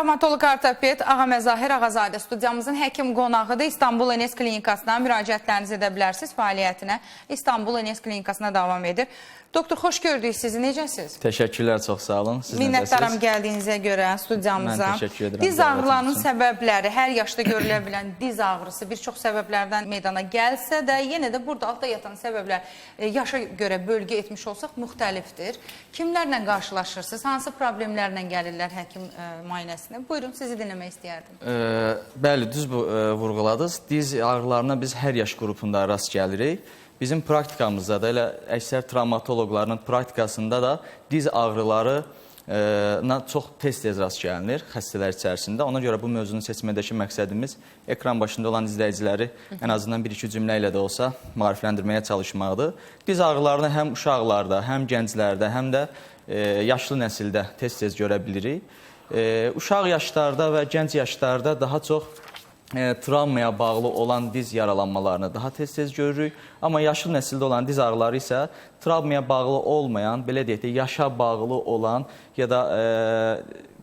Travmatoloq ortoped Ağa Məzahir Ağazadə studiyamızın həkim qonağıdır. İstanbul Enes Klinikasına müraciətlərinizi edə bilərsiniz fəaliyyətinə. İstanbul Enes Klinikasına davam edir. Doktor, xoş gördük sizi. Necəsiz? Təşəkkürlər, çox sağ olun. Siz Minnətdaram gəldiyinizə görə studiyamıza. Mən təşəkkür edirəm Diz ağrılarının səbəbləri, hər yaşda görülə bilən diz ağrısı bir çox səbəblərdən meydana gəlsə də, yenə də burada altda yatan səbəblər e, yaşa görə bölgə etmiş olsaq müxtəlifdir. Kimlərlə qarşılaşırsınız? Hansı problemlərlə gəlirlər həkim e, müayinəsinə? Buyurun, sizi dinləmək istəyərdim. Ə, bəli, düz bu ə, vurğuladınız. Diz ağrılarına biz hər yaş qrupunda rast gəlirik. Bizim praktikamızda da elə əksər travmatoloqların praktikasında da diz ağrıları ə, na çox tez-tez rast gəlinir xəstələr içərisində. Ona görə bu mövzunu seçmədəki məqsədimiz ekran başında olan izləyiciləri ən azından bir-iki cümlə ilə də olsa maarifləndirməyə çalışmaqdır. Diz ağrılarını həm uşaqlarda, həm gənclərdə, həm də ə, yaşlı nəsildə tez-tez görə bilirik. E, uşaq yaşlarda və gənc yaşlarda daha çox e, travmaya bağlı olan diz yaralanmalarını daha tez-tez görürük. Amma yaşlı nəsildə olan diz ağrıları isə travmaya bağlı olmayan, belə deyək də yaşa bağlı olan ya da e,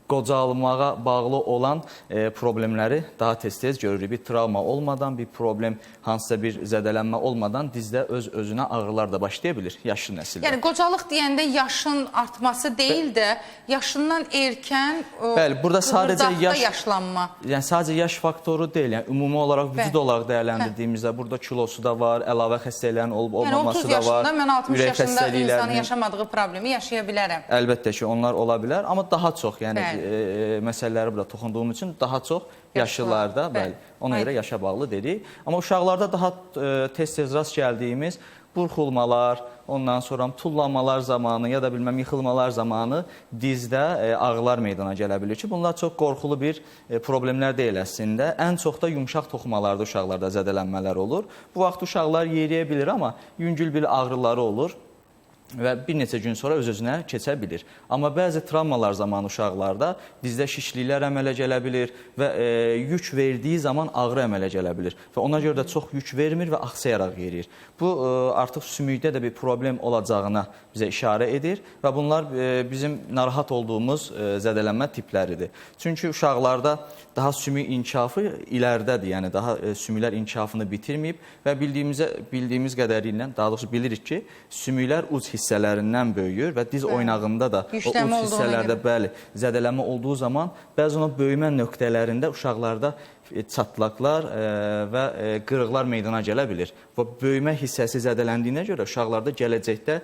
qocalmağa bağlı olan e, problemləri daha tez-tez görürük. Bir travma olmadan, bir problem, hansısa bir zədələnmə olmadan dizdə öz-özünə ağrılar da başlaya bilir yaşlı nəsildə. Yəni qocalıq deyəndə yaşın artması deyil də, yaşından erkən o Bəli, burada sadəcə yaş- yaşlanma. Yəni sadəcə yaş faktoru deyil, yəni ümumi olaraq vücud Bəli. olaraq dəyərləndirdiyimizdə burada kilosu da var, əlavə xəstəliklərin olub Yəni olmaması 30 da var. yaşında mən 60 ürək yaşında insanın yaşamadığı problemi yaşaya bilərəm. Əlbəttə ki, onlar ola bilər, amma daha çox, yəni Bəli. E, məsələləri burada toxunduğum üçün daha çox yaşlılarda, Yaşlılar, bəli, ona bəli. görə yaşa bağlı dedik. Amma uşaqlarda daha e, tez-tez rast gəldiyimiz burxulmalar, ondan sonra tullamalar zamanı ya da bilməm yıxılmalar zamanı dizdə e, ağrılar meydana gələ bilir ki, bunlar çox qorxulu bir e, problemlər deyil əslində. Ən çox da yumşaq toxumalarda uşaqlarda zədələnmələr olur. Bu vaxt uşaqlar yeriyə bilir, amma yüngül bir ağrıları olur və bir neçə gün sonra öz-özünə keçə bilir. Amma bəzi travmalar zamanı uşaqlarda dizdə şişliklər əmələ gələ bilir və e, yük verdiyi zaman ağrı əmələ gələ bilir və ona görə də çox yük vermir və axsayaraq yeriyir. Bu e, artıq sümükdə də bir problem olacağına bizə işarə edir və bunlar e, bizim narahat olduğumuz e, zədələnmə tipləridir. Çünki uşaqlarda daha sümük inkişafı iləridədir, yəni daha e, sümüklər inkişafını bitirməyib və bildiyimizə bildiyimiz qədərilə, daha doğrusu bilirik ki, sümüklər uc hissələrindən böyüyür və diz oynağında da o olduğuna hissələrdə bəli, zədələnmə olduğu zaman bəzən o böyümə nöqtələrində uşaqlarda e, çatlaqlar e, və e, qırıqlar meydana gələ bilir. Və böyümə hissəsi zədələndiyinə görə uşaqlarda gələcəkdə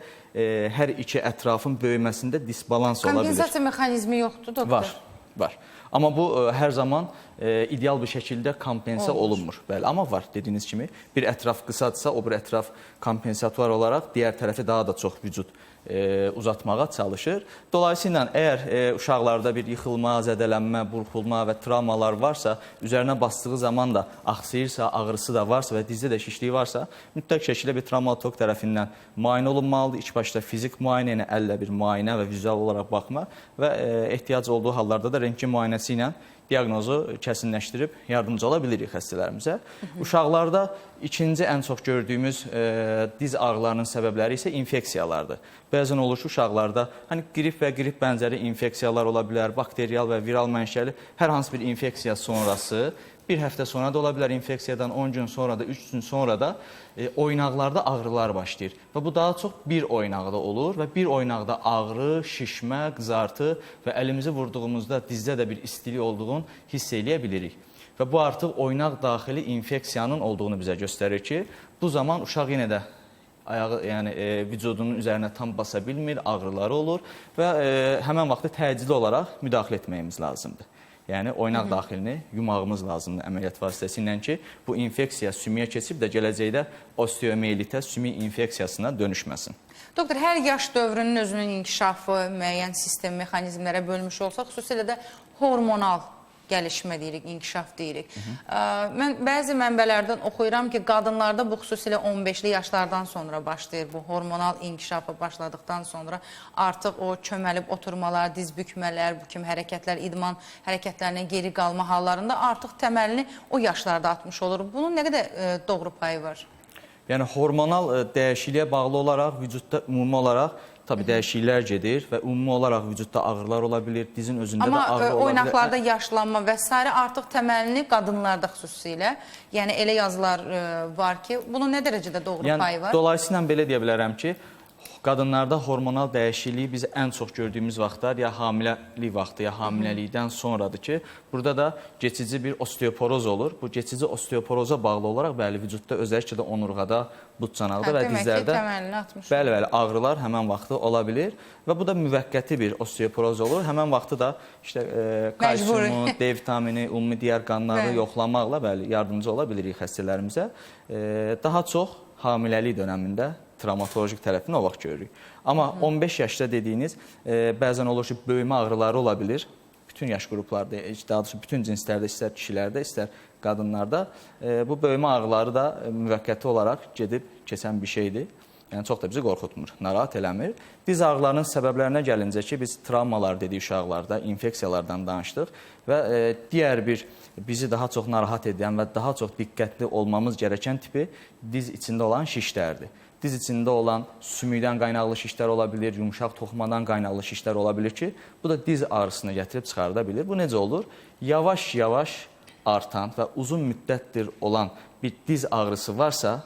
hər iki ətrafın böyüməsində disbalans ola bilir. Kompensasiya mexanizmi yoxdur, doktor. Var, var. Amma bu ə, hər zaman ə, ideal bir şəkildə kompensa Olmur. olunmur. Bəli, amma var dediyiniz kimi. Bir ətraf qısadsa, o bir ətraf kompensator olaraq digər tərəfi daha da çox vücud ə, uzatmağa çalışır. Dolayısıyla əgər ə, uşaqlarda bir yıxılma, zədələnmə, burxulma və travmalar varsa, üzərinə basdığı zaman da axsayırsa, ağrısı da varsa və dizdə də şişliyi varsa, mütləq şəkildə bir travmatolog tərəfindən müayinə olunmalıdır. İlk başda fizik müayinə ilə əllə bir müayinə və vizual olaraq baxma və ə, ehtiyac olduğu hallarda da rentgen müayinəsi ilə diaqnozu kəsinləşdirib yardımcı ola bilirik xəstələrimizə. Uşaqlarda ikinci ən çox gördüyümüz e, diz ağrılarının səbəbləri isə infeksiyalardır. Bəzən olur ki, uşaqlarda hani qrip və qrip bənzəri infeksiyalar ola bilər, bakterial və viral mənşəli hər hansı bir infeksiya sonrası bir həftə sonra da ola bilər infeksiyadan 10 gün sonra da 3 gün sonra da e, oynaqlarda ağrılar başlayır. Və bu daha çox bir oynaqda olur və bir oynaqda ağrı, şişmə, qızartı və əlimizi vurduğumuzda dizdə də bir istilik olduğunu hiss eləyə bilirik. Və bu artıq oynaq daxili infeksiyanın olduğunu bizə göstərir ki, bu zaman uşaq yenə də ayağı, yəni e, vücudunun üzərinə tam basa bilmir, ağrıları olur və e, həmin vaxtda təcili olaraq müdaxilə etməyimiz lazımdır. Yəni oynaq daxilini yumağımız lazımdır əməliyyat vasitəsilə ki, bu infeksiya sümüyə keçib də gələcəkdə osteomielitə, sümük infeksiyasına dönüşməsin. Doktor, hər yaş dövrünün özünün inkişafı, müəyyən sistem mexanizmlərə bölmüş olsaq, xüsusilə də hormonal gəlişmə deyirik, inkişaf deyirik. Ə, Mən bəzi mənbələrdən oxuyuram ki, qadınlarda bu xüsusilə 15-li yaşlardan sonra başlayır bu hormonal inkişafa başladıktan sonra artıq o çöməlib oturmalar, diz bükmələr, bu kimi hərəkətlər, idman hərəkətlərinə geri qalma hallarında artıq təməlini o yaşlarda atmış olur. Bunun nə qədər doğru payı var? Yəni hormonal dəyişikliyə bağlı olaraq vücudda ümumi olaraq tabii dəyişikliklər gedir və ümumi olaraq vücudda ağrılar ola bilər, dizin özündə Amma də ağrı ə, ola bilər. oynaqlarda yaşlanma və s. artıq təməlini qadınlarda xüsusilə, yəni elə yazılar ə, var ki, bunun nə dərəcədə doğru Yəni payı var? dolayısıyla belə deyə bilərəm ki, qadınlarda hormonal dəyişikliyi biz ən çox gördüyümüz vaxtlar ya hamiləlik vaxtı, ya hamiləlikdən sonradır ki, burada da keçici bir osteoporoz olur. Bu keçici osteoporoza bağlı olaraq bəli vücudda özəlliklə də onurğada, bud çanaqda Hə, və dizlərdə. Bəli, bəli, ağrılar həmən vaxtı ola bilər və bu da müvəqqəti bir osteoporoz olur. Həmən vaxtı da işte e, kalsiumu, D vitamini, ümumi digər qanları Bəli. yoxlamaqla bəli yardımcı ola bilirik xəstələrimizə. E, daha çox hamiləlik dövründə travmatolojik tərəfini o vaxt görürük. Amma 15 yaşda dediyiniz e, bəzən olur ki, böyümə ağrıları ola bilər. Bütün yaş qruplarda, daha doğrusu bütün cinslərdə, istər kişilərdə, istər qadınlarda e, bu böyümə ağrıları da müvəqqəti olaraq gedib keçən bir şeydir. Yəni çox da bizi qorxutmur, narahat eləmir. Diz ağrılarının səbəblərinə gəlincə ki, biz travmalar dedik uşaqlarda, infeksiyalardan danışdıq və e, digər bir bizi daha çox narahat edən və daha çox diqqətli olmamız gərəkən tipi diz içində olan şişlərdir. Diz içində olan sümükdən qaynaqlı şişlər ola bilər, yumşaq toxumadan qaynaqlı şişlər ola bilər ki, bu da diz ağrısını gətirib çıxarda bilər. Bu necə olur? Yavaş-yavaş artan və uzun müddətdir olan bir diz ağrısı varsa,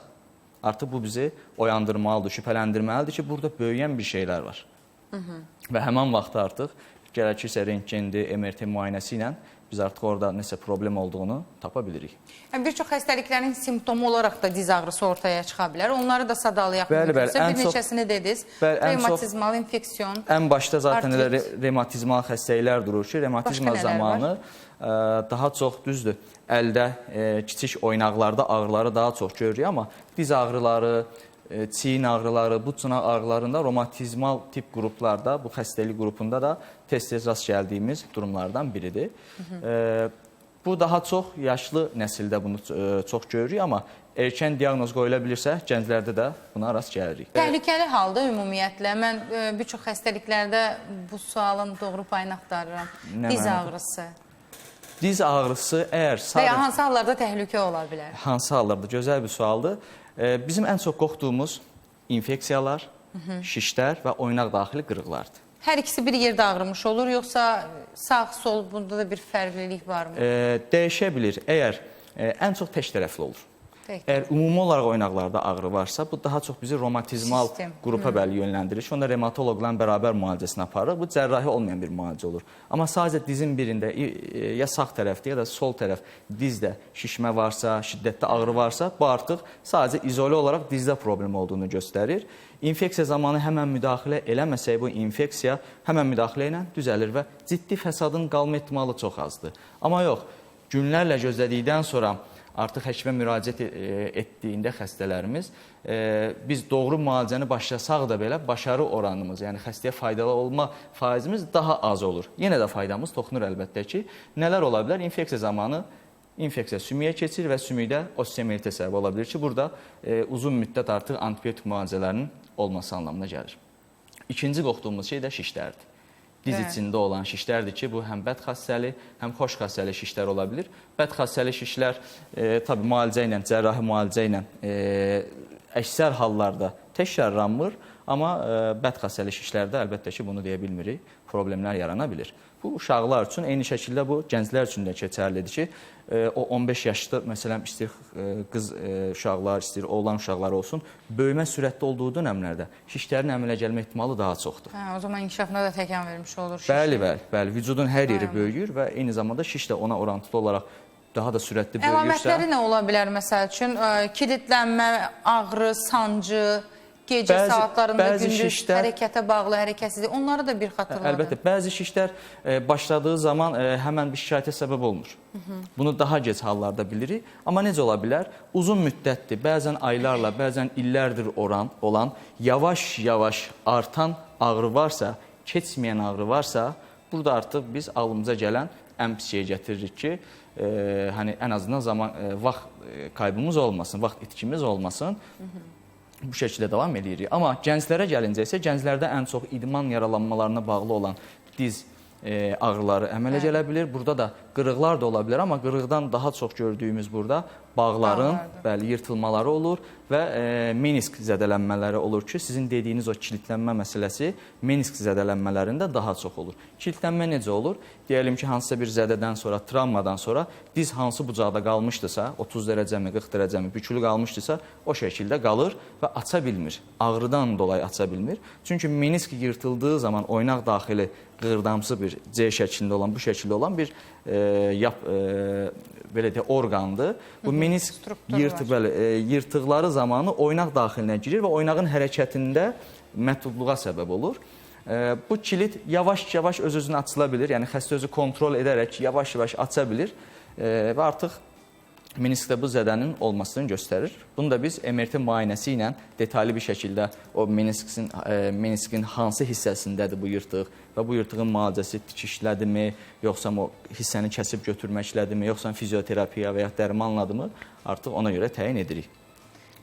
artıq bu bizi oyandırmalıdır, şübhələndirməlidir ki, burada böyüyən bir şeylər var. Hı -hı. Və həmin vaxtda artıq gərəkirsə rentgendir, MRT müayinəsi ilə biz artıq orada nəsə problem olduğunu tapa bilirik. Yəni, bir çox xəstəliklərin simptomu olaraq da diz ağrısı ortaya çıxa bilər. Onları da sadalayaq. Bəli, bəli, Bir neçəsini dediniz. Bəli, Revmatizmal infeksiyon. Ən başda zaten elə re revmatizmal xəstəliklər durur ki, revmatizma zamanı ə, daha çox düzdür. Əldə ə, kiçik oynaqlarda ağrıları daha çox görürük, amma diz ağrıları, çiyin ağrıları, bu çınaq ağrılarında romatizmal tip qruplarda, bu xəstəlik qrupunda da tez-tez rast gəldiyimiz durumlardan biridir. Ə, bu daha çox yaşlı nəsildə bunu ə, çox görürük, amma erkən diaqnoz qoyula bilirsə, gənclərdə də buna rast gəlirik. Təhlükəli halda ümumiyyətlə mən e, bir çox xəstəliklərdə bu sualın doğru payını axtarıram. Diz ağrısı Diz ağrısı əgər və ya sadəcə hansı hallarda təhlükə ola bilər? hansı hallarda gözəl bir sualdır. Ee, Bizim ən çox qorxduğumuz infeksiyalar, şişlər və oynaq daxili qırıqlardır. Hər ikisi bir yerdə ağrımış olur, yoxsa sağ, sol bunda da bir fərqlilik varmı? Ee, Dəyişə bilir. Əgər e, ən çox tək tərəfli olur. Peki. Əgər ümumi olaraq oynaqlarda ağrı varsa, bu daha çox bizi romatizmal Sistem. qrupa bəli yönləndirir ki, onda revmatoloqla bərabər müalicəsini. Bu cərrahi olmayan bir müalicə olur. Amma sadəcə dizin birində e, ya sağ tərəfdə ya da sol tərəf dizdə şişmə varsa, şiddətli ağrı varsa, bu artıq sadəcə izolə olaraq dizdə problem olduğunu göstərir. İnfeksiya zamanı həmən müdaxilə eləməsək bu infeksiya həmən müdaxilə ilə düzəlir və ciddi fəsadın qalma ehtimalı çox azdır. Amma yox, günlərlə gözlədikdən sonra artıq həkimə müraciət e, etdiyində xəstələrimiz e, biz doğru müalicəni başlasaq da belə başarı oranımız, yəni xəstəyə faydalı olma faizimiz daha az olur. Yenə də faydamız toxunur əlbəttə ki, nələr ola bilər? İnfeksiya zamanı infeksiya sümüyə keçir və sümükdə osteomelitə səbəb ola bilər ki, burada e, uzun müddət artıq antibiotik müalicələrinin olması anlamına gəlir. İkinci qorxduğumuz şey də şişlərdir. Diz içində olan şişlərdir ki, bu həm bəd xassəli, həm xoş xassəli şişlər ola bilər. Bəd xassəli şişlər e, tabii müalicə ilə, cərrahi müalicə ilə e, əksər hallarda təkrarlanmır, amma e, bəd xassəli şişlərdə əlbəttə ki, bunu deyə bilmirik, problemlər yarana bilər. Bu uşaqlar üçün eyni şəkildə bu gənclər üçün də keçərlidir ki, e, o 15 yaşlı məsələn istəyir e, qız e, uşaqlar, istəyir oğlan uşaqlar olsun, böyümə sürətli olduğu dövrlərdə şişlərin əmələ gəlmə ehtimalı daha çoxdur. Hə, o zaman inkişafına da təkan vermiş olur. şiş. Bəli, bəli, bəli. Vücudun hər yeri böyüyür və eyni zamanda şiş də ona orantılı olaraq daha da sürətli böyüyürsə, Əlamətləri nə ola bilər məsəl üçün? Ə, Kilidlənmə, ağrı, sancı, gecə Bəzi- saatlarında bəzi gündüz şişlər- hərəkətə bağlı hərəkətsizlik. Onları da bir xatırladın. əlbəttə bəzi şişlər e, başladığı zaman e, həmən bir şikayətə səbəb olmur. Bunu daha gec hallarda bilirik. Amma necə ola bilər? Uzun müddətdir, bəzən aylarla, bəzən illərdir oran olan yavaş-yavaş artan ağrı varsa, keçməyən ağrı varsa, burada artıq biz ağlımıza gələn ən pis şeyi gətiririk ki, e, hani ən azından zaman e, vaxt e, kaybımız olmasın, vaxt itkimiz olmasın. Bu şəkildə davam eləyirik. Amma gənclərə gəlincə isə gənclərdə ən çox idman yaralanmalarına bağlı olan diz e, ağrıları əmələ gələ bilər. Burada da qırıqlar da ola bilər, amma qırıqdan daha çox gördüyümüz burada bağların Bağlardır. bəli yırtılmaları olur və e, menisk zədələnmələri olur ki, sizin dediyiniz o kilitlənmə məsələsi menisk zədələnmələrində daha çox olur. Kilitlənmə necə olur? Deyəlim ki, hansısa bir zədədən sonra, travmadan sonra diz hansı bucaqda qalmışdısa, 30 dərəcəmi, 40 dərəcəmi bükülü qalmışdısa, o şəkildə qalır və aça bilmir. Ağrıdan dolayı aça bilmir. Çünki menisk yırtıldığı zaman oynaq daxili qığırdamsı bir C şəklində olan, bu şəkildə olan bir e, yap e, belə deyə orqandır. Bu menisk struktur yırtı var. bəli, e, yırtıqları zamanı oynaq daxilinə girir və oynağın hərəkətində məhdudluğa səbəb olur. E, Bu kilit yavaş-yavaş öz-özünə açıla bilir. Yəni xəstə özü kontrol edərək yavaş-yavaş aça bilir e, və artıq meniskdə bu zədənin olmasını göstərir. Bunu da biz MRT müayinəsi ilə detallı bir şəkildə o meniskin e, meniskin hansı hissəsindədir bu yırtıq və bu yırtığın müalicəsi tikişlədimi, yoxsa o hissəni kəsib götürməklədirmi, yoxsa fizioterapiya və ya dərmanladımı artıq ona görə təyin edirik.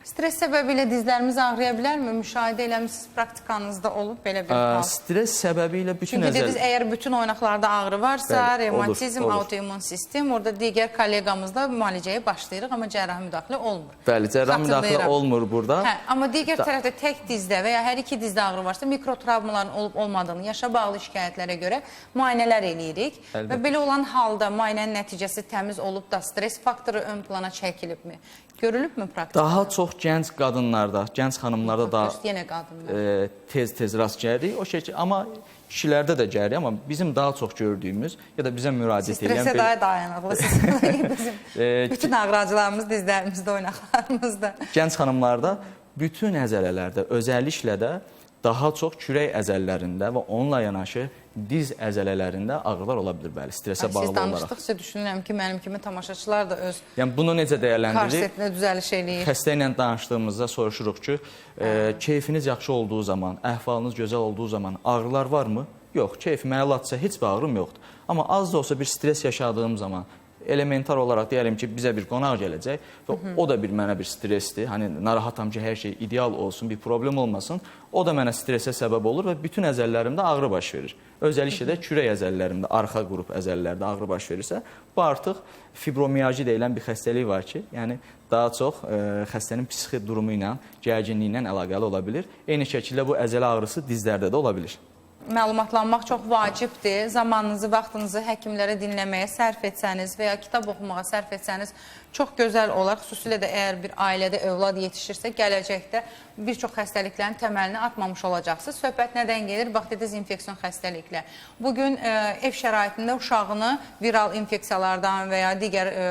Stres səbəbi ilə dizlərimiz ağrıya bilərmi? Müşahidə eləmisiniz, praktikanızda olub belə bir Ə, hal. Stres səbəbi ilə bütün Çünki əzəl dediniz, əgər bütün oynaqlarda ağrı varsa, Bəli, revmatizm, autoimmun sistem, orada digər kolleqamızla müalicəyə başlayırıq, amma cərrahi müdaxilə olmur. Bəli, cərrah müdaxilə olmur burada. Hə, amma digər tərəfdə tək dizdə və ya hər iki dizdə ağrı varsa, mikrotravmaların olub olmadığını yaşa bağlı şikayətlərə görə müayinələr eləyirik. Əlbəttə. Və belə olan halda müayinənin nəticəsi təmiz olub da stres faktoru ön plana çəkilibmi? Görülübmü praktikada? Daha çox gənc qadınlarda, gənc xanımlarda da yenə qadınlar. e, tez-tez rast gəlirik. O şəkil amma kişilərdə də gəlirik, amma bizim daha çox gördüyümüz ya da bizə müraciət edən Stresə daha dayanıqlısınız. Bizim E, bütün ağrıcılarımız dizlərimizdə, oynaqlarımızda. gənc xanımlarda bütün əzələlərdə, özəlliklə də daha çox kürək əzələlərində və onunla yanaşı diz əzələlərində ağrılar ola bilər bəli, stresə Siz bağlı olaraq. danışdıqca düşünürəm ki, mənim kimi tamaşaçılar da öz Yəni bunu necə dəyərləndiririk? korsetinə düzəliş eləyir. Xəstə ilə danışdığımızda soruşuruq ki, e, keyfiniz yaxşı olduğu zaman, əhvalınız gözəl olduğu zaman ağrılar varmı? Yox, keyfim əladısa heç bir ağrım yoxdur. Amma az da olsa bir stres yaşadığım zaman elementar olaraq deyəlim ki, bizə bir qonaq gələcək və o da bir mənə bir stressdir. Hani narahatam ki, hər şey ideal olsun, bir problem olmasın. O da mənə stresə səbəb olur və bütün əzəllərimdə ağrı baş verir. Özəlliklə də kürək əzəllərimdə, arxa qrup əzəllərdə ağrı baş verirsə, bu artıq fibromiyalji deyilən bir xəstəlik var ki, yəni daha çox e, xəstənin psixi durumu ilə, gərginliyi ilə əlaqəli ola bilər. Eyni şəkildə bu əzələ ağrısı dizlərdə də ola bilər. Məlumatlanmaq çox vacibdir. Zamanınızı, vaxtınızı həkimlərə dinləməyə sərf etsəniz və ya kitab oxumağa sərf etsəniz çox gözəl olar. Xüsusilə də əgər bir ailədə övlad yetişirsə, gələcəkdə bir çox xəstəliklərin təməlini atmamış olacaqsınız. Söhbət nədən gedir? Bax dediniz infeksion xəstəliklər. Bu gün e, ev şəraitində uşağını viral infeksiyalardan və ya digər e,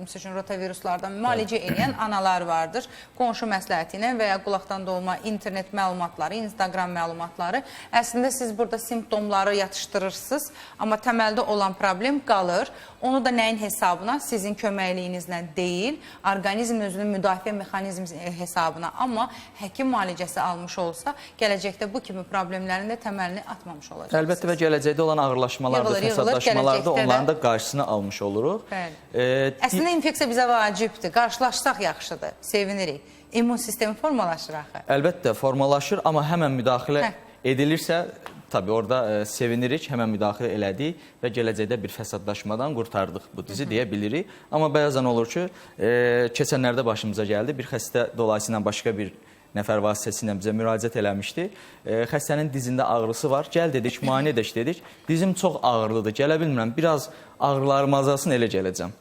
məsəl üçün rotaviruslardan müalicə edən analar vardır. Qonşu məsləhəti ilə və ya qulaqdan dolma internet məlumatları, Instagram məlumatları. Əslində siz burada simptomları yatışdırırsınız, amma təməldə olan problem qalır. Onu da nəyin hesabına? Sizin köməkliyinizlə deyil, orqanizmin özünün müdafiə mexanizmi hesabına. Amma həkim müalicəsi almış olsa, gələcəkdə bu kimi problemlərin də təməlini atmamış olacaq. Əlbəttə və gələcəkdə olan ağırlaşmalarda, Yığılır, yığılır, fəsadlaşmalarda onların da qarşısını almış oluruq. Bəli. E, di- Əslində infeksiya bizə vacibdir. Qarşılaşsaq yaxşıdır. Sevinirik. İmmun sistemi formalaşır axı. Əlbəttə formalaşır, amma həmən müdaxilə Hə. edilirsə, tabii orada e, sevinirik, həmən müdaxilə elədik və gələcəkdə bir fəsadlaşmadan qurtardıq bu dizi deyə bilirik. Amma bəzən olur ki, e, keçənlərdə başımıza gəldi, bir xəstə dolayısıyla başqa bir nəfər vasitəsilə bizə müraciət eləmişdi. E, xəstənin dizində ağrısı var. Gəl dedik, müayinə edək dedik. Dizim çox ağrılıdır, gələ bilmirəm. Biraz ağrılarım azalsın elə gələcəm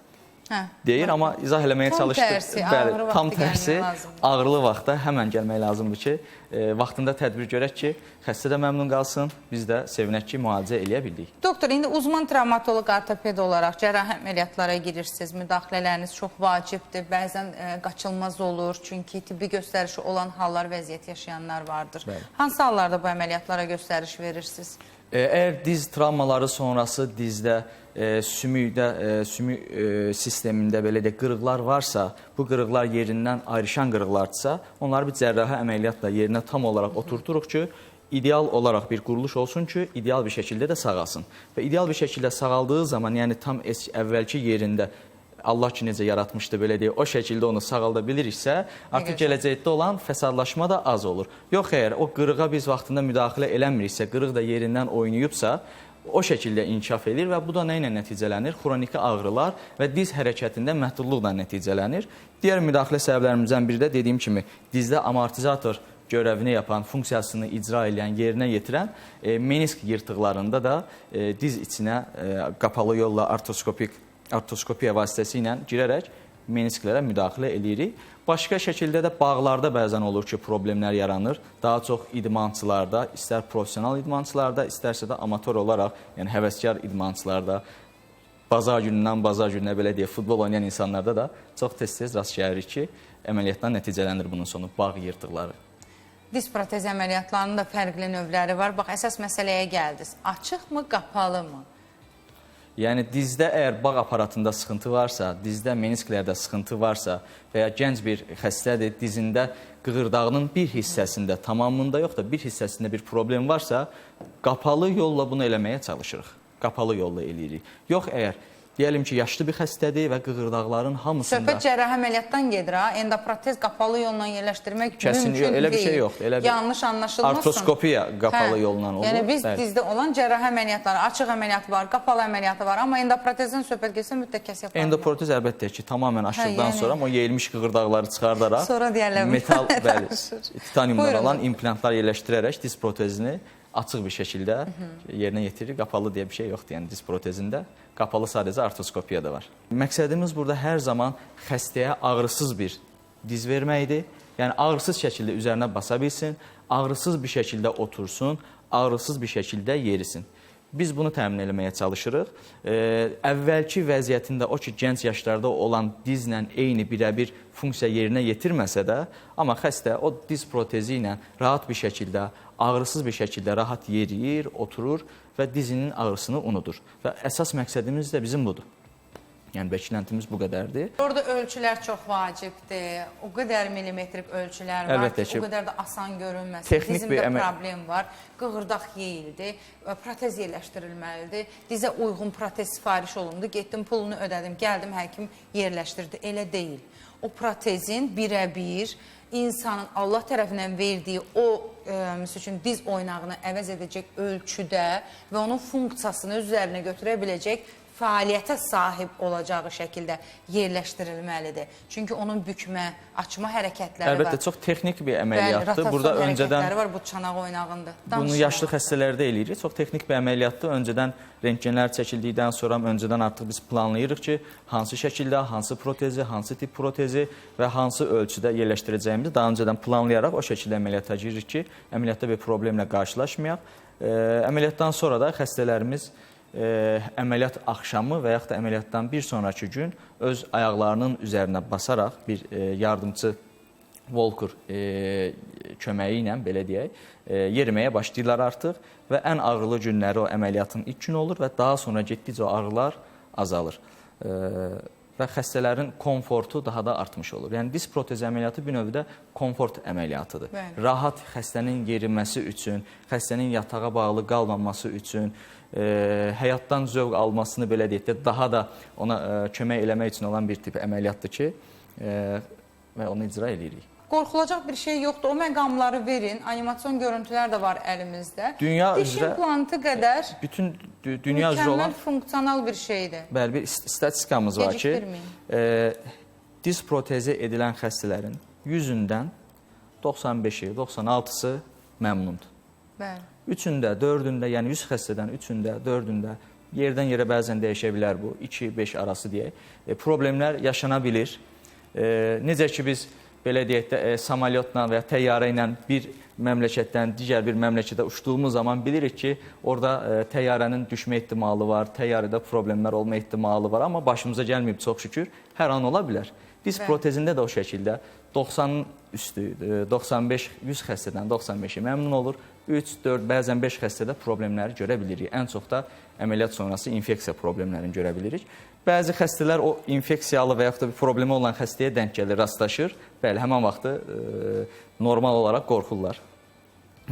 Hə. deyir, amma izah eləməyə Tam çalışdıq. ağrı vaxtı tam lazımdır. Ağrılı vaxtda həmən gəlmək lazımdır ki, e, vaxtında tədbir görək ki, xəstə də məmnun qalsın, biz də sevinək ki, müalicə eləyə bildik. Doktor, indi uzman travmatoloq, ortoped olaraq cərrahi əməliyyatlara girirsiniz. Müdaxilələriniz çox vacibdir. Bəzən e, qaçılmaz olur, çünki tibbi göstərişi olan hallar, vəziyyət yaşayanlar vardır. Bəli. Hansı hallarda bu əməliyyatlara göstəriş verirsiniz? E, Əgər diz travmaları sonrası dizdə e, sümükdə e, sümük e, sistemində belə də qırıqlar varsa, bu qırıqlar yerindən ayrışan qırıqlardırsa, onları bir cərrahi əməliyyatla yerinə tam olaraq oturturuq ki, ideal olaraq bir quruluş olsun ki, ideal bir şəkildə də sağalsın. Və ideal bir şəkildə sağaldığı zaman, yəni tam əvvəlki yerində Allah ki necə yaratmışdı belə deyə o şəkildə onu sağalda biliriksə, artıq gələcəkdə olan fəsadlaşma da az olur. Yox əgər o qırığa biz vaxtında müdaxilə eləmiriksə, qırıq da yerindən oynayıbsa, o şəkildə inkişaf edir və bu da nə ilə nəticələnir? Xroniki ağrılar və diz hərəkətində məhdudluqla nəticələnir. Digər müdaxilə səbəblərimizdən biri də dediyim kimi dizdə amortizator görəvini yapan, funksiyasını icra edən, yerinə yetirən e, menisk yırtıqlarında da e, diz içinə e, qapalı yolla artroskopik artroskopiya vasitəsilə girərək menisklərə müdaxilə eləyirik. Başqa şəkildə də bağlarda bəzən olur ki, problemlər yaranır. Daha çox idmançılarda, istər professional idmançılarda, istərsə də amatör olaraq, yəni həvəskar idmançılarda, bazar günündən bazar gününə belə deyək, futbol oynayan insanlarda da çox tez-tez rast gəlirik ki, əməliyyatdan nəticələnir bunun sonu bağ yırtıqları. Diz protez əməliyyatlarının da fərqli növləri var. Bax, əsas məsələyə gəldiniz. Açıqmı, qapalımı? Yəni dizdə əgər bağ aparatında sıxıntı varsa, dizdə menisklərdə sıxıntı varsa və ya gənc bir xəstədir, dizində qığırdağının bir hissəsində, tamamında yox da bir hissəsində bir problem varsa, qapalı yolla bunu eləməyə çalışırıq. Qapalı yolla eləyirik. Yox əgər deyəlim ki, yaşlı bir xəstədir və qığırdaqların hamısında Söhbət cərrahi əməliyyatdan gedir ha. Endoprotez qapalı yolla yerləşdirmək Kəsinliklə mümkün elə bir deyil. şey yoxdur. Elə bir Yanlış anlaşılmasın. artroskopiya qapalı Hə, yolla olur. Yəni biz Bəli. dizdə olan cərrahi əməliyyatlar, açıq əməliyyat var, qapalı əməliyyatı var, amma endoprotezdən söhbət getsə mütləq aparılır. Endoprotez əlbəttə ki, tamamilə açdıqdan yəni- sonra o yeyilmiş qığırdaqları çıxardaraq Sonra deyərlər, metal bəli, titaniumdan olan implantlar yerləşdirərək diz protezini açıq bir şəkildə yerinə yetirir. Qapalı deyə bir şey yoxdur, yəni diz protezində. Qapalı sadəcə artroskopiya da var. Məqsədimiz burada hər zaman xəstəyə ağrısız bir diz verməkdir. Yəni ağrısız şəkildə üzərinə basa bilsin, ağrısız bir şəkildə otursun, ağrısız bir şəkildə yerisin. Biz bunu təmin etməyə çalışırıq. E, əvvəlki vəziyyətində o ki, gənc yaşlarda olan dizlə eyni birəbir funksiya yerinə yetirməsə də, amma xəstə o diz protezi ilə rahat bir şəkildə, ağrısız bir şəkildə rahat yeriyir, oturur və dizinin ağrısını unudur. Və əsas məqsədimiz də bizim budur. Yəni beklentimiz bu qədərdir. Orada ölçülər çox vacibdir. O qədər millimetrik ölçülər var Əlbəttə ki, o qədər də asan görünməsin. texnik Dizimdə bir problem var. Qığırdaq yeyildi, ə, protez yerləşdirilməlidir. Dizə uyğun protez sifariş olundu. Getdim, pulunu ödədim, gəldim, həkim yerləşdirdi. Elə deyil. O protezin birəbir insanın Allah tərəfindən verdiyi o ə, misal üçün diz oynağını əvəz edəcək ölçüdə və onun funksiyasını öz üzərinə götürə biləcək fəaliyyətə sahib olacağı şəkildə yerləşdirilməlidir. Çünki onun bükmə, açma hərəkətləri Əlbəttə var. çox texnik bir Bəli, əməliyyatdır. rotasyon Burada öncədən var bu çanaq oynağında. Bunu Danışın. yaşlı xəstələrdə eləyirik. Çox texnik bir əməliyyatdır. Öncədən rentgenlər çəkildikdən sonra öncədən artıq biz planlayırıq ki, hansı şəkildə, hansı protezi, hansı tip protezi və hansı ölçüdə yerləşdirəcəyimizi daha öncədən planlayaraq o şəkildə əməliyyata giririk ki, əməliyyatda bir problemlə qarşılaşmayaq. E, əməliyyatdan sonra da xəstələrimiz e, əməliyyat axşamı və yaxud da əməliyyatdan bir sonrakı gün öz ayaqlarının üzərinə basaraq bir e, yardımçı Volker e, köməyi ilə belə deyək, e, yeriməyə başlayırlar artıq və ən ağrılı günləri o əməliyyatın ilk günü olur və daha sonra getdikcə o ağrılar azalır. E, və xəstələrin komfortu daha da artmış olur. Yəni diz protezi əməliyyatı bir növdə komfort əməliyyatıdır. Bəli. Rahat xəstənin yeriməsi üçün, xəstənin yatağa bağlı qalmaması üçün, e, həyatdan zövq almasını belə deyək də daha da ona e, kömək eləmək üçün olan bir tip əməliyyatdır ki, e, və onu icra edirik. Qorxulacaq bir şey yoxdur. O məqamları verin. Animasyon görüntülər də var əlimizdə. Dünya Diş üzrə- implantı qədər Bütün dü- dünya üzrə olan funksional bir şeydir. bəli bir ist- statistikamız var ki, e, diz protezi edilən xəstələrin 100-ündən 95-i, 96-sı məmnundur. Bəli. Üçündə, dördündə, yəni 100 xəstədən üçündə, dördündə yerdən yerə bəzən dəyişə bilər bu 2-5 arası deyək. E, problemlər yaşana bilir. E, necə ki biz belə deyək də e, samolyotla və ya təyyarə ilə bir məmləkətdən digər bir məmləkətə uçduğumuz zaman bilirik ki, orada e, təyyarənin düşmə ehtimalı var, təyyarədə problemlər olma ehtimalı var, amma başımıza gəlməyib çox şükür, hər an ola bilər. Diz Bəli. protezində də o şəkildə 90-ın üstü, e, 95 100 xəstədən 95-i məmnun olur. 3, 4, bəzən 5 xəstədə problemləri görə bilirik. Ən çox da əməliyyat sonrası infeksiya problemlərini görə bilirik. Bəzi xəstələr o infeksiyalı və yaxud da bir problemi olan xəstəyə denk gəlir, rastlaşır. Bəli, həmin vaxtı e, normal olaraq qorxurlar.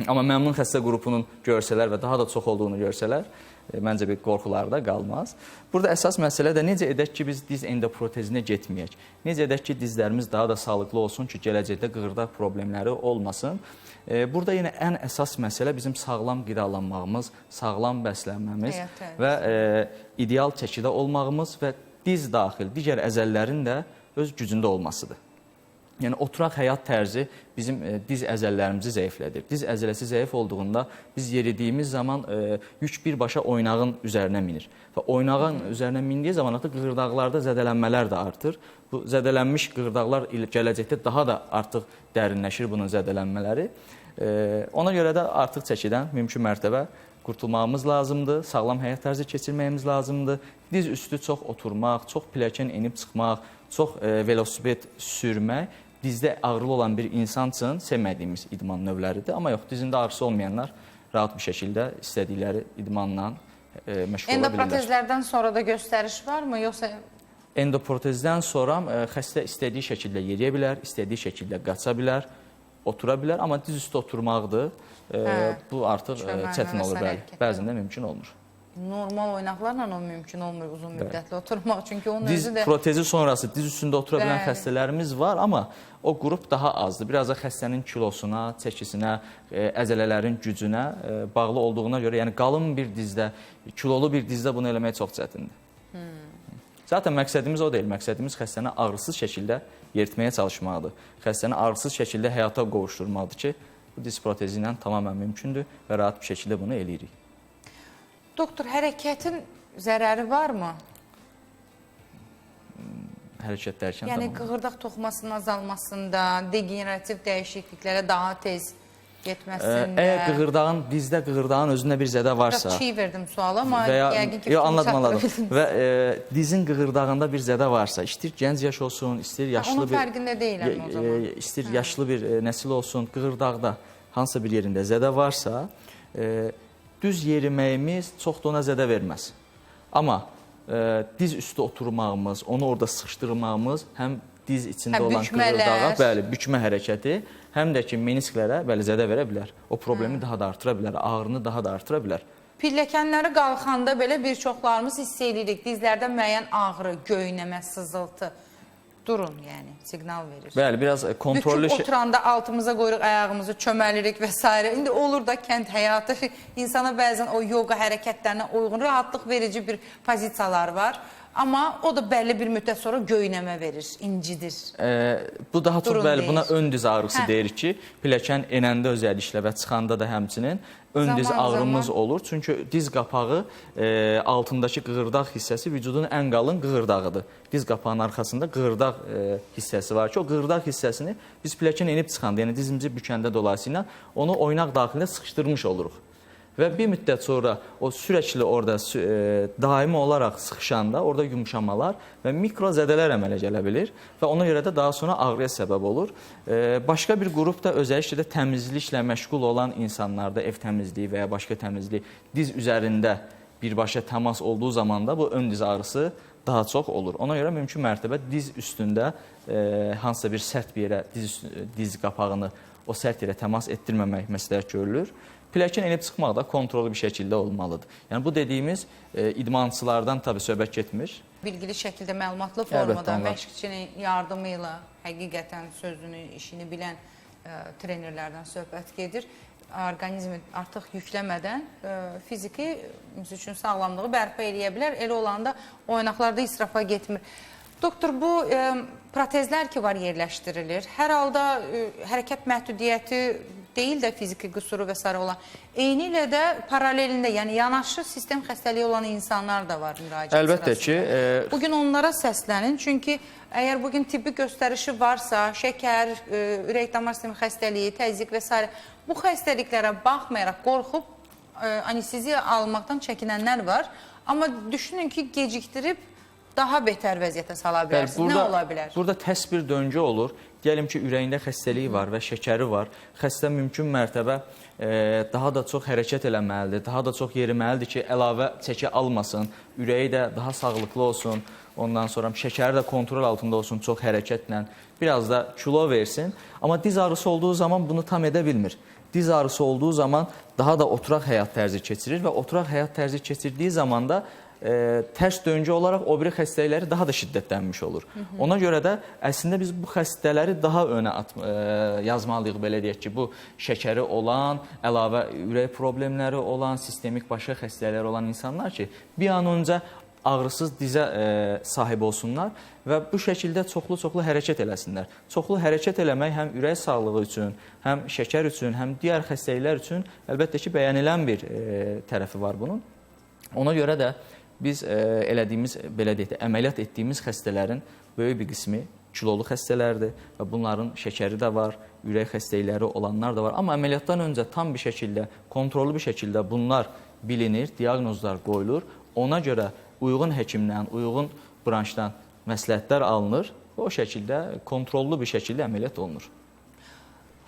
Amma məmnun xəstə qrupunun görsələr və daha da çox olduğunu görsələr, məncə bir qorxuları da qalmaz. Burada əsas məsələ də necə edək ki, biz diz endoprotezinə getməyək. Necə edək ki, dizlərimiz daha da sağlıqlı olsun ki, gələcəkdə qığırdaq problemləri olmasın. E, Burada yenə ən əsas məsələ bizim sağlam qidalanmağımız, sağlam bəslənməmiz Həyat və e, ideal çəkidə olmağımız və diz daxil digər əzəllərin də öz gücündə olmasıdır. Yəni oturaq həyat tərzi bizim e, diz əzəllərimizi zəiflədir. Diz əzələsi zəif olduğunda biz yeridiyimiz zaman e, yük birbaşa oynağın üzərinə minir. Və oynağın üzərinə mindiyi zaman artıq qığırdaqlarda zədələnmələr də artır. Bu zədələnmiş qığırdaqlar gələcəkdə daha da artıq dərinləşir bunun zədələnmələri. E, ona görə də artıq çəkidən mümkün mərtəbə qurtulmağımız lazımdır. Sağlam həyat tərzi keçirməyimiz lazımdır. Diz üstü çox oturmaq, çox pilləkən enib çıxmaq, çox e, velosiped sürmək dizdə ağrılı olan bir insan üçün sevmədiyimiz idman növləridir. Amma yox, dizində ağrısı olmayanlar rahat bir şəkildə istədikləri idmanla e, məşğul ola bilirlər. Endoprotezlərdən sonra da göstəriş varmı, yoxsa Endoprotezdən sonra e, xəstə istədiyi şəkildə yeriyə bilər, istədiyi şəkildə qaça bilər, otura bilər, amma diz üstə oturmaqdır. E, Hə, bu artıq e, çətin olur bəli. Bəzən də mümkün olmur. Normal oynaqlarla o mümkün olmur uzun müddətli oturmaq. Çünki onun Diz özü də protezi sonrası diz üstündə otura bilən xəstələrimiz var, amma o qrup daha azdır. Biraz da xəstənin kilosuna, çəkisinə, e, əzələlərin gücünə e, bağlı olduğuna görə, yəni qalın bir dizdə, kilolu bir dizdə bunu eləmək çox çətindir. Zaten məqsədimiz o deyil. Məqsədimiz xəstəni ağrısız şəkildə yeritməyə çalışmaqdır. Xəstəni ağrısız şəkildə həyata qovuşdurmaqdır ki, bu diz protezi ilə tamamilə mümkündür və rahat bir şəkildə bunu eləyirik. Doktor hərəkətin zərəri varmı? Hərəkət dərkən Yəni tamam. qığırdaq toxumasının azalmasında, degenerativ dəyişikliklərə daha tez getməsində. Əgər qığırdağın dizdə qığırdağın özündə bir zədə varsa Biraz çiğ verdim sualı amma yəqin ki, yo, bildim. Və e, dizin qığırdağında bir zədə varsa, istir gənc yaş olsun, istir yaşlı Onun bir fərqində deyiləm o zaman. e, istir yaşlı bir e, nəsil olsun, qığırdaqda hansısa bir yerində zədə varsa, e, düz yeriməyimiz çox da ona zədə verməz. Amma e, diz üstə oturmağımız, onu orada sıxışdırmağımız həm diz içində Hə, olan qığırdağa, bəli, bükmə hərəkəti, həm də ki menisklərə bəli zədə verə bilər. O problemi daha da artıra bilər, ağrını daha da artıra bilər. Pilləkənləri qalxanda belə bir çoxlarımız hiss edirik. Dizlərdə müəyyən ağrı, göynəmə, sızıltı. Durun, yəni siqnal verir. Bəli, biraz e, kontrollü şey- oturanda altımıza qoyuruq ayağımızı, çöməlirik və s. İndi olur da kənd həyatı insana bəzən o yoga hərəkətlərinə uyğun rahatlıq verici bir pozisiyalar var. Amma o da bəlli bir müddət sonra göynəmə verir, incidir. E, bu daha çox Durun bəli deyir. buna ön diz ağrısı Hə. deyir ki, pilləkən enəndə özəlliklə və çıxanda da həmçinin ön diz ağrımız zaman. olur. Çünki diz qapağı e, altındakı qığırdaq hissəsi vücudun ən qalın qığırdağıdır. Diz qapağının arxasında qığırdaq e, hissəsi var ki, o qığırdaq hissəsini biz pilləkən enib çıxanda, yəni dizimizi bükəndə dolayısıyla onu oynaq daxilində sıxışdırmış oluruq. Və bir müddət sonra o sürəkli orada e, daimi olaraq sıxışanda orada yumşamalar və mikro zədələr əmələ gələ bilir və ona görə də daha sonra ağrıya səbəb olur. E, başqa bir qrup da özəlliklə də təmizliklə məşğul olan insanlarda ev təmizliyi və ya başqa təmizlik diz üzərində birbaşa təmas olduğu zaman da bu ön diz ağrısı daha çox olur. Ona görə mümkün mərtəbə diz üstündə e, hansısa bir sərt bir yerə diz diz qapağını o sərt yerə təmas etdirməmək məsləhət görülür. Pilləkən enib çıxmaq da kontrollü bir şəkildə olmalıdır. Yəni bu dediyimiz e, idmançılardan təbii söhbət getmir. Bilgili şəkildə məlumatlı formada məşqçinin yardımı ilə həqiqətən sözünü, işini bilən ə, trenerlərdən söhbət gedir. Orqanizmi artıq yükləmədən ə, fiziki üçün sağlamlığı bərpa eləyə bilər. Elə olanda oynaqlarda israfa getmir. Doktor, bu ə, protezlər ki var yerləşdirilir. Hər halda ə, hərəkət məhdudiyyəti deyil də fiziki qüsuru və s. olan. Eyni ilə də paralelində, yəni yanaşı sistem xəstəliyi olan insanlar da var müraciət Əlbəttə sırasında. ki, e, Bugün onlara səslənin, çünki əgər bugün tibbi göstərişi varsa, şəkər, e, ürək damar sistemi xəstəliyi, təzyiq və s. bu xəstəliklərə baxmayaraq qorxub e, anesteziya almaqdan çəkinənlər var. Amma düşünün ki, gecikdirib daha betər vəziyyətə sala Bəli, bilərsiniz. Nə ola bilər? Burada tərs bir döngü olur. Gəlin ki, ürəyində xəstəliyi var və şəkəri var. Xəstə mümkün mərtəbə e, daha da çox hərəkət eləməlidir, daha da çox yeriməlidir ki, əlavə çəki almasın, ürəyi də daha sağlıqlı olsun. Ondan sonra şəkəri də kontrol altında olsun, çox hərəkətlə, biraz da kilo versin. Amma diz ağrısı olduğu zaman bunu tam edə bilmir. diz ağrısı olduğu zaman daha da oturaq həyat tərzi keçirir və oturaq həyat tərzi keçirdiyi zaman da e, tərs döngü olaraq o biri xəstəlikləri daha da şiddətlənmiş olur. Ona görə də əslində biz bu xəstələri daha önə at, e, yazmalıyıq belə deyək ki, bu şəkəri olan, əlavə ürək problemləri olan, sistemik başqa xəstəlikləri olan insanlar ki, bir an öncə ağrısız dizə e, sahib olsunlar və bu şəkildə çoxlu-çoxlu hərəkət eləsinlər. Çoxlu hərəkət eləmək həm ürək sağlığı üçün, həm şəkər üçün, həm digər xəstəliklər üçün əlbəttə ki, bəyənilən bir e, tərəfi var bunun. Ona görə də biz e, elədiyimiz belə deyək də əməliyyat etdiyimiz xəstələrin böyük bir qismi kilolu xəstələrdir və bunların şəkəri də var, ürək xəstəlikləri olanlar da var. Amma əməliyyatdan öncə tam bir şəkildə, kontrollu bir şəkildə bunlar bilinir, diaqnozlar qoyulur. Ona görə uyğun həkimdən, uyğun branşdan məsləhətlər alınır və o şəkildə kontrollu bir şəkildə əməliyyat olunur.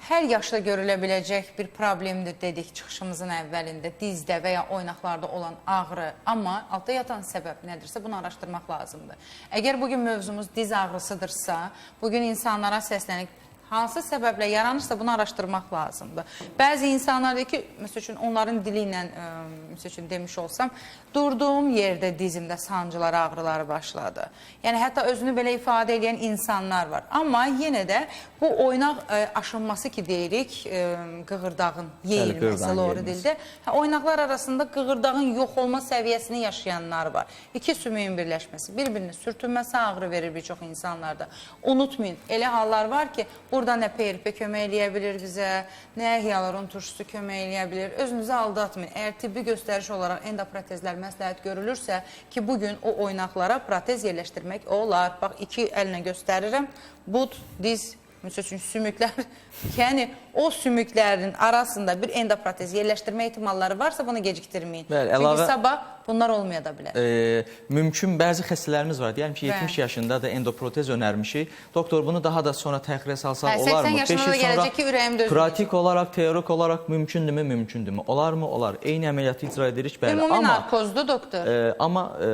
Hər yaşda görülə biləcək bir problemdir dedik çıxışımızın əvvəlində dizdə və ya oynaqlarda olan ağrı. Amma altda yatan səbəb nədirsə bunu araşdırmaq lazımdır. Əgər bu gün mövzumuz diz ağrısıdırsa, bu gün insanlara səslənib hansı səbəblə yaranırsa bunu araşdırmaq lazımdır. Bəzi insanlar deyir ki, məsəl üçün onların dili ilə ə, məsəl üçün demiş olsam, durduğum yerdə dizimdə sancılar, ağrılar başladı. Yəni hətta özünü belə ifadə edən insanlar var. Amma yenə də bu oynaq ə, aşınması ki deyirik, ə, qığırdağın yeyilməsi qığırdağın yeyilməsi. dildə. Hə, oynaqlar arasında qığırdağın yox olma səviyyəsini yaşayanlar var. İki sümüyün birləşməsi, bir-birini sürtünməsi ağrı verir bir çox insanlarda. Unutmayın, elə hallar var ki, burada nə PRP kömək eləyə bilir bizə, nə hiyaluron turşusu kömək eləyə bilir. Özünüzü aldatmayın. Əgər tibbi göstəriş olaraq endoprotezlər məsləhət görülürsə ki, bu gün o oynaqlara protez yerləşdirmək olar. Bax, iki əllə göstərirəm. Bud, diz, Məsəl üçün sümüklər, yəni o sümüklərin arasında bir endoprotez yerləşdirmə ehtimalları varsa bunu gecikdirməyin. Bəli, Çünki əlavə- sabah bunlar olmaya da bilər. E, mümkün bəzi xəstələrimiz var. Deyəlim ki, 70 Bəli. yaşında da endoprotez önərmişik. Doktor bunu daha da sonra təxirə salsaq Hə, 80 olarmı? yaşında Beş da gələcək ki, ürəyim dözmür. Pratik olaraq, teorik olaraq mümkündürmü? Mümkündürmü? Olarmı? Olar. Eyni əməliyyatı icra edirik, bəli. Ümumi Amma narkozdur doktor. e, amma e,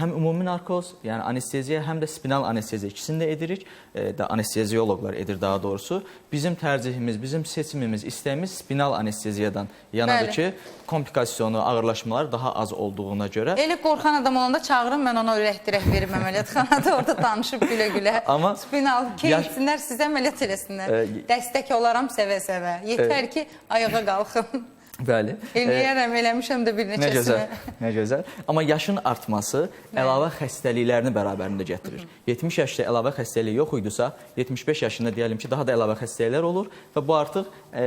həm ümumi narkoz, yəni anesteziya, həm də spinal anesteziya ikisini də edirik. E, də anesteziyoloqlar edir daha doğrusu. Bizim tərcihimiz, bizim seçimimiz, istəyimiz spinal anesteziyadan yanadır Bəli. ki, komplikasiyasyonu, ağırlaşmalar daha az olduğuna görə Elə qorxan adam olanda çağırın, mən ona ürək dirək verim əməliyyatxanada orada danışıb gülə-gülə. Amma spinal keçsinlər, sizə əməliyyat eləsinlər. E, Dəstək olaram sevə-sevə. Yetər ki, ayağa qalxın. bəli. Eləyərəm, eləmişəm də bir Nə neçəsini. gözəl, nə gözəl. Amma yaşın artması əlavə xəstəliklərini bərabərində gətirir. 70 yaşda əlavə xəstəlik yox idisə, 75 yaşında deyəlim ki, daha da əlavə xəstəliklər olur və bu artıq e,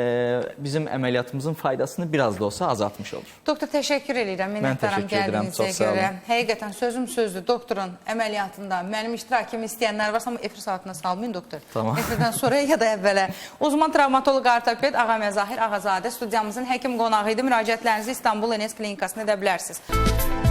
bizim əməliyyatımızın faydasını biraz da olsa azaltmış olur. Doktor təşəkkür edirəm minnətdaram gəldiyinizə görə. Həqiqətən sözüm sözdür. Doktorun əməliyyatında mənim iştirakımı istəyənlər varsa amma efir saatına salmayın doktor. Tamam. Efirdən sonra ya da əvvələ. Uzman travmatoloq ortoped Ağa Məzahir Ağazadə studiyamızın həkim qonağı idi. Müraciətlərinizi İstanbul Enes klinikasına edə bilərsiniz.